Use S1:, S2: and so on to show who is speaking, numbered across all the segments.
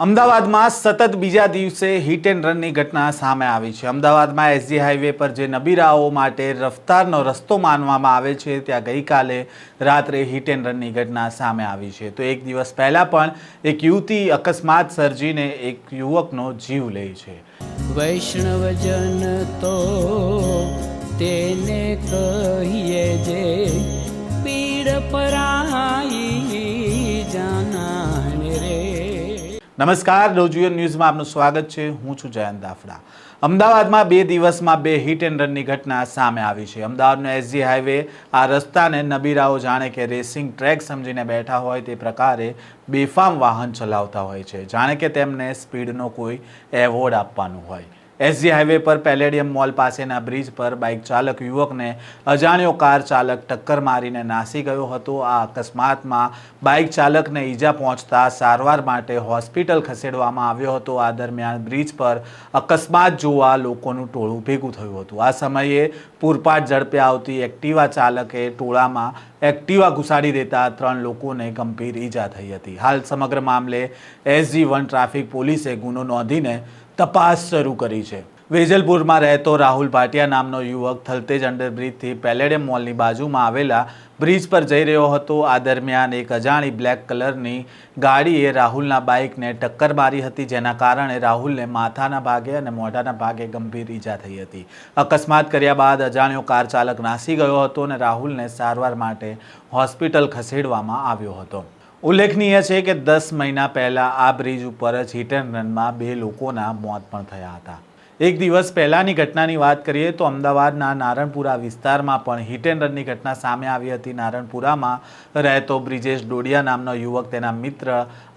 S1: અમદાવાદમાં સતત બીજા દિવસે હિટ એન્ડ રનની ઘટના સામે આવી છે. અમદાવાદમાં એસજી હાઈવે પર જે નબીરાઓ માટે રફતારનો રસ્તો માનવામાં આવે છે, ત્યાં ગઈકાલે રાત્રે હિટ એન્ડ રનની ઘટના સામે આવી છે. તો એક દિવસ પહેલાં પણ એક યુવતી અકસ્માત સર્જીને એક યુવકનો જીવ લે છે.
S2: વૈષ્ણવજન તો તેને કહીએ જે પીડ પરાઈ
S1: નમસ્કાર નવજીવન ન્યૂઝમાં આપનું સ્વાગત છે. હું છું જયંત દાફડા. અમદાવાદમાં બે દિવસમાં બે હિટ એન્ડ રનની ઘટના સામે આવી છે. અમદાવાદનો એસજી હાઈવે આ રસ્તાને નબીરાઓ જાણે કે રેસિંગ ટ્રેક સમજીને બેઠા હોય તે પ્રકારે બેફામ વાહન ચલાવતા હોય છે. જાણે કે તેમને સ્પીડનો કોઈ એવોર્ડ આપવાનું હોય. એસજી હાઈવે પર પેલેડિયમ મોલ પાસેના બ્રિજ પર બાઇક ચાલક યુવકને અજાણ્યો કાર ચાલક ટક્કર મારીને નાસી ગયો હતો. આ અકસ્માતમાં બાઇક ચાલકને ઈજા પહોંચતા સારવાર માટે હોસ્પિટલ ખસેડવામાં આવ્યો હતો. આ દરમિયાન બ્રિજ પર અકસ્માત જોવા લોકોનું ટોળું ભેગું થયું હતું. આ સમયે પૂરપાટ ઝડપે આવતી એક્ટિવા ચાલકે ટોળામાં એક્ટિવા ઘુસાડી દેતા ત્રણ લોકોને ગંભીર ઈજા થઈ હતી. હાલ સમગ્ર મામલે એસજી વન ટ્રાફિક પોલીસે ગુનો નોંધીને તપાસ શરૂ કરી છે. વેજલપુરમાં રહેતો રાહુલ ભાટિયા નામનો યુવક થલતેજ અંડરબ્રિજથી પેલેડિયમ મોલની બાજુમાં આવેલા બ્રિજ પર જઈ રહ્યો હતો. આ દરમિયાન એક અજાણી બ્લેક કલરની ગાડીએ રાહુલના બાઇકને ટક્કર મારી હતી, જેના કારણે રાહુલને માથાના ભાગે અને મોઢાના ભાગે ગંભીર ઈજા થઈ હતી. અકસ્માત કર્યા બાદ અજાણ્યો કાર ચાલક નાસી ગયો હતો અને રાહુલને સારવાર માટે હોસ્પિટલ ખસેડવામાં આવ્યો હતો. ઉલ્લેખનીય છે કે દસ મહિના પહેલાં આ બ્રિજ ઉપર જ હિટ એન્ડ રનમાં બે લોકોના મોત પણ થયા હતા. એક દિવસ પહેલાંની ઘટનાની વાત કરીએ તો અમદાવાદના નારણપુરા વિસ્તારમાં પણ હિટ એન્ડ રનની ઘટના સામે આવી હતી. નારણપુરામાં રહેતો બ્રિજેશ ડોડિયા નામનો યુવક તેના મિત્ર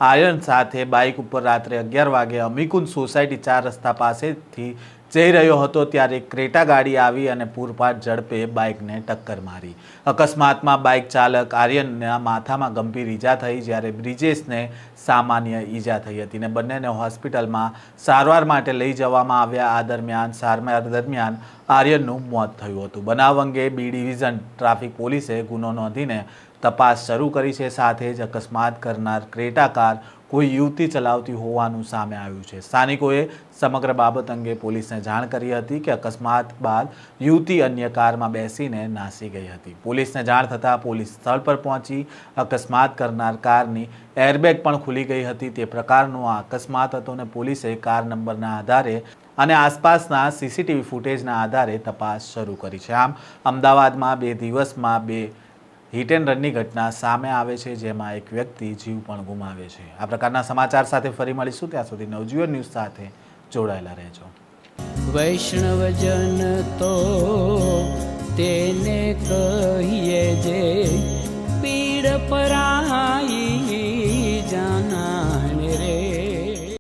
S1: આયન સાથે બાઇક ઉપર રાત્રે અગિયાર વાગે અમિકુંદ સોસાયટી ચાર રસ્તા પાસેથી જઈ રહ્યો હતો ત્યારે ક્રેટા ગાડી આવી અને પૂરપાટ ઝડપે બાઇકને ટક્કર મારી. અકસ્માતમાં બાઇક ચાલક આર્યનના માથામાં ગંભીર ઈજા થઈ જ્યારે બ્રિજેશને સામાન્ય ઈજા થઈ હતી ને બંનેને હોસ્પિટલમાં સારવાર માટે લઈ જવામાં આવ્યા. આ દરમિયાન સારવાર દરમિયાન આર્યનનું મોત થયું હતું. બનાવ અંગે બી ડિવિઝન ટ્રાફિક પોલીસે ગુનો નોંધીને તપાસ શરૂ કરી છે. સાથે જ અકસ્માત કરનાર ક્રેટા કાર કોઈ યુવતી ચલાવતી હોવાનું સામે આવ્યું છે. સ્થાનિકોએ સમગ્ર બાબત અંગે પોલીસને જાણ કરી હતી કે અકસ્માત બાદ યુવતી અન્ય કારમાં બેસીને નાસી ગઈ હતી. પોલીસને જાણ થતાં પોલીસ સ્થળ પર પહોંચી અકસ્માત કરનાર કારની એરબેગ પણ ખુલી ગઈ હતી. તે પ્રકારનો આ અકસ્માત હતો અને પોલીસે કાર નંબરના આધારે અને આસપાસના સીસીટીવી ફૂટેજના આધારે તપાસ શરૂ કરી છે. આમ, અમદાવાદમાં બે દિવસમાં બે હિટ એન્ડ રનની ઘટના સામે આવે છે, જેમાં એક વ્યક્તિ જીવ પણ ગુમાવે છે. આ પ્રકારના સમાચાર સાથે ફરી મળીશું. ત્યાં સુધી નવજીવન ન્યૂઝ સાથે જોડાયેલા રહેજો.
S2: વૈષ્ણવજન તો તેને કહીએ જે, પીડ પરા